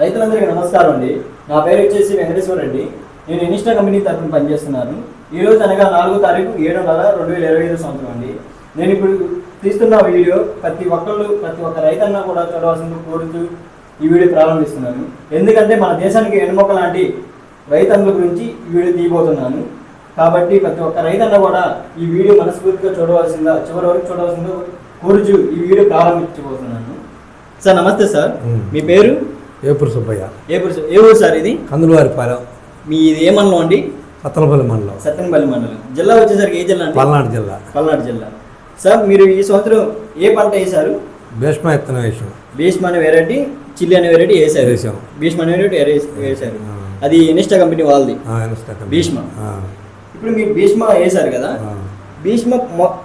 రైతులందరికీ నమస్కారం అండి. నా పేరు వచ్చేసి వెంకటేశ్వర రెడ్డి. నేను ఇనిస్టా కంపెనీ తరఫున పనిచేస్తున్నాను. ఈ రోజు అనగా నాలుగో తారీఖు ఏడో నెల రెండు వేల ఇరవై ఐదు సంవత్సరం అండి. నేను ఇప్పుడు తీస్తున్న వీడియో ప్రతి ఒక్కళ్ళు ప్రతి ఒక్క రైతన్న కూడా చూడవలసింది కోరుతూ ఈ వీడియో ప్రారంభిస్తున్నాను. ఎందుకంటే మన దేశానికి వెనుమొక్క లాంటి రైతన్నుల గురించి ఈ వీడియో తీయబోతున్నాను. కాబట్టి ప్రతి ఒక్క రైతన్న కూడా ఈ వీడియో మనస్ఫూర్తిగా చూడవలసిందా చివరి వరకు చూడవలసిందో కోరుచు ఈ వీడియో ప్రారంభించబోతున్నాను. సార్ నమస్తే సార్. మీ పేరు? ఏపురు సుబ్బయ్య ఏ ఊరు ఏ ఊరు సార్ ఇది? కందులవారిపాలెం. మీ ఇది ఏ మండలం అండి? సత్తనపల్లి మండలం. సత్తెనపల్లి మండలం. జిల్లా వచ్చేసరికి ఏ జిల్లా పల్నాడు జిల్లా. పల్నాడు జిల్లా. సార్ మీరు ఈ సంవత్సరం ఏ పంట వేశారు? భీష్మ ఎత్తన వేషం భీష్మ అనే వెరైటీ చిల్లి అనే వెరైటీ వేశారు. వేసాం. భీష్మ అనే వెరైటీ ఆ. అది ఇనిస్టా కంపెనీ వాళ్ళది. భీష్మ. ఇప్పుడు మీరు భీష్మ వేశారు కదా. భీష్మ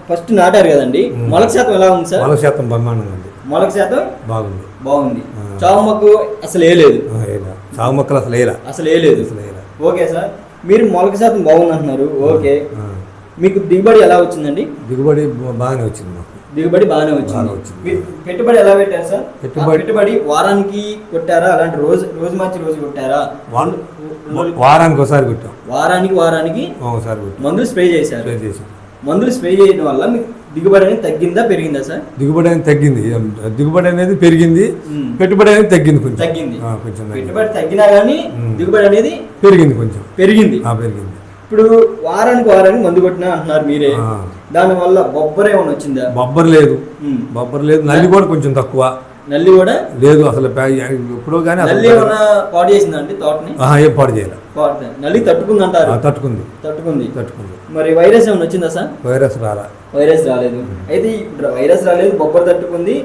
ఫస్ట్ నాటారు కదండి. మొలక శాతం ఎలా ఉంది సార్? మొలక శాతం బ్రహ్మాండంగా ఉంది. మొలక శాతం? బాగుంది. బాగుంది. చావు మొక్కు అసలు ఏ లేదు ఆ, ఏలా. సాగు మొక్కలు అసలు వేయరా అసలు ఏ లేదు అసలు ఓకే సార్. మీరు మొలక శాతం బాగుంది అంటున్నారు ఓకే. మీకు దిగుబడి ఎలా వచ్చిందండి? దిగుబడి బాగానే వచ్చింది మాకు. దిగుబడి బాగానే వచ్చింది. పెట్టుబడి ఎలా పెట్టారు సార్? పెట్టుబడి- పెట్టుబడి వారానికి కొట్టారా? అలాంటి రోజు రోజు మార్చి రోజు కొట్టారా? వాన్- వారానికి ఒకసారి కొట్టాం. వారానికి వారానికి ఒకసారి మందులు స్ప్రే చేశారు. స్ప్రే చేసాం మందులు స్ప్రే చేయడం వల్ల మీకు దిగుబడి అనేది తగ్గిందా పెరిగిందా సార్? దిగుబడి అనేది తగ్గింది. దిగుబడి అనేది పెరిగింది. పెట్టుబడి అనేది తగ్గింది కొంచెం. తగ్గింది. కొంచెం. పెట్టుబడి తగ్గినా కానీ. దిగుబడి అనేది పెరిగింది కొంచెం. పెరిగింది. ఆ, పెరిగింది. ఇప్పుడు వారానికి వారానికి మందు కొట్టినా అంటున్నారు మీరే. ఆ. దాని వల్ల బొబ్బర ఏమైనా వచ్చిందా? బొబ్బర్ లేదు. బొబ్బర్ లేదు. నల్లి కూడా కొంచెం తక్కువ. నల్లి కూడా లేదు అసలు ఎప్పుడో కానీ నల్లి పాడు చేసిందా అండి తోటని ఏం పాడు చేయాలి. నల్లి తట్టుకుంది అంటారు తట్టుకుంది. తట్టుకుంది. తట్టుకుంది. మరి వైరస్ ఏమైనా వచ్చిందా సార్? వైరస్ రాలా. వైరస్ రాలేదు. అయితే వైరస్ రాలేదు బొబ్బర తట్టుకుంది.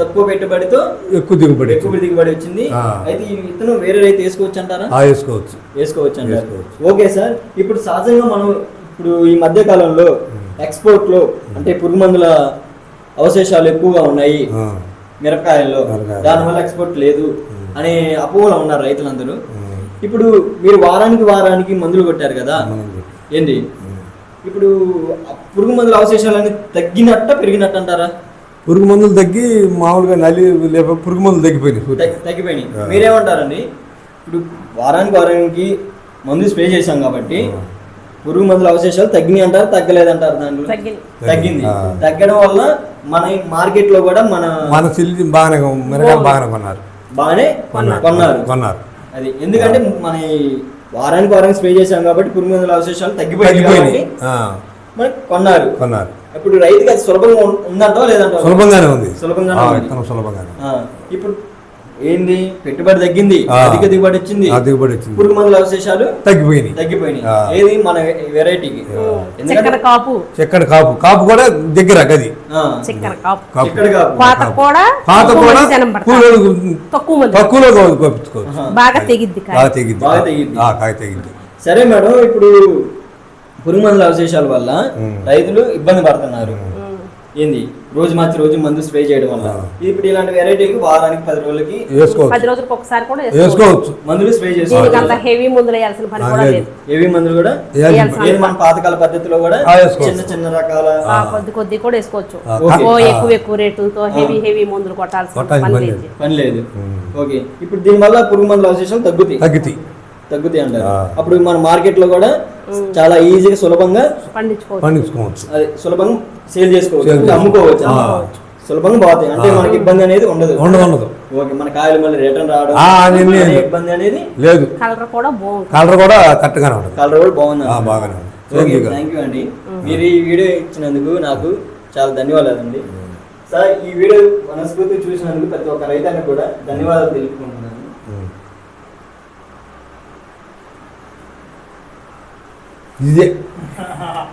తక్కువ పెట్టుబడితో ఎక్కువ దిగుబడి ఎక్కువ దిగుబడి వచ్చింది. అయితే ఈ విత్తనం వేరే రైతు వేసుకోవచ్చు అంటారా వేసుకోవచ్చు. వేసుకోవచ్చు అంటారు. Okay sir. ఇప్పుడు సహజంగా మనం ఇప్పుడు ఈ మధ్య కాలంలో ఎక్స్పోర్ట్లో అంటే పురుగు మందుల అవశేషాలు ఎక్కువగా ఉన్నాయి. మిరపకాయల్లో మిరపకాయలు. దానివల్ల ఎక్స్పోర్ట్ లేదు అనే అపోహలో ఉన్నారు రైతులందరూ ఇప్పుడు మీరు వారానికి వారానికి మందులు కొట్టారు కదా. ఏంటి. ఇప్పుడు పురుగు మందుల అవశేషాలన్నీ తగ్గినట్ట పెరిగినట్టు అంటారా పురుగు మందులు తగ్గి మామూలుగా నల్లి లేక పురుగు మందులు తగ్గిపోయినాయి తగ్గిపోయినాయి. మీరేమంటారండి ఇప్పుడు వారానికి వారానికి మందు స్ప్రే చేశాం కాబట్టి. పురుగు మందుల అవశేషాలు తగ్గినాయి అంటారు తగ్గలేదంటారు దాంట్లో? తగ్గింది. తగ్గడం వల్ల మన మార్కెట్లో కూడా మన మన సిల్లి బాగానే మిరగాయలు బాగానే కొన్నారు. బాగానే కొన్నారు. కొన్నారు. అది ఎందుకంటే మన ఈ వారానికి వారానికి స్ప్రే చేశాం కాబట్టి పురుగు మందుల అవశేషాలు ఆ, మనకి కొన్నారు. కొన్నారు. ఇప్పుడు రైతుకి అది సులభంగా ఉందంటో లేదంటో? సులభంగానే ఉంది. సులభంగానే సులభంగానే ఆ, ఇప్పుడు ఏంది? పెట్టుబడి తగ్గింది. అధిక దిగుబడి వచ్చింది. దిగుబడి వచ్చింది. పురుగు మందుల అవశేషాలు తగ్గిపోయినాయి. తగ్గిపోయినాయి. ఏది? మన వెరైటీకి. చక్కెర కాపు. చెక్కడ కాపు. కాపు కూడా దగ్గర గది. చక్కెర కాపు. కోత కూడా పాత తక్కువ కూడా తక్కువలో కోపించుకోవచ్చు. బాగా తెగిద్ది. బాగా తెగిద్ది. బాగా తెగిద్ది. ఆ, కాయ తెగిద్ది. సరే మేడం ఇప్పుడు పురుగు మందుల అవశేషాల వల్ల. రైతులు ఇబ్బంది పడుతున్నారు. ఏంది? రోజు మార్చి రోజు మందు స్ప్రే చేయడం వల్ల. ఇప్పుడు ఇలాంటి వెరైటీకి వారానికి పది రోజులకి పది వేసుకోవచ్చు రోజులకు ఒకసారి కూడా వేసుకోవచ్చు. మందులు స్ప్రే చేసుకోవాలి అంత హెవీ ముందులు వేయాల్సిన పని కూడా లేదు. ఏవి మందులు కూడా మన పాతకాల పద్ధతిలో కూడా. చిన్న చిన్న రకాల ఆ, కొద్ది కొద్ది కూడా వేసుకోవచ్చు. ఎక్కువ ఎక్కువ రేటుతో హెవీ హెవీ మందులు కొట్టాల్సిన కొట్టాల్సిన పని లేదు. ఓకే. ఇప్పుడు దీనివల్ల పురుగు మందుల అవశేషాలు తగ్గుతాయి. తగ్గితాయి. తగ్గుతాయి అంటారు. అప్పుడు మన మార్కెట్లో కూడా చాలా ఈజీగా సులభంగా పండించుకోవచ్చు. పండించుకోవచ్చు. అది సులభంగా సేల్ చేసుకోవచ్చు. అమ్ముకోవచ్చు. సులభంగా పోతాయి. అంటే. మనకి ఇబ్బంది అనేది ఉండదు. ఉండదు. ఉండదు ఓకే మన కాయలు మళ్ళీ రిటర్న్ రావడం. ఇబ్బంది అనేది లేదు. కలర్ కూడా కలర్ కూడా కరెక్ట్గానే ఉంటుంది. కలర్ కూడా బాగుంది ఆ, బాగానే ఓకే. థ్యాంక్ యూ అండి. మీరు ఈ వీడియో ఇచ్చినందుకు నాకు చాలా ధన్యవాదాలండి. సార్ ఈ వీడియో మనస్ఫూర్తి చూసినందుకు ప్రతి ఒక్క రైతానికి కూడా ధన్యవాదాలు తెలుపుకుంటున్నాను. ఉమ్. ఇదే.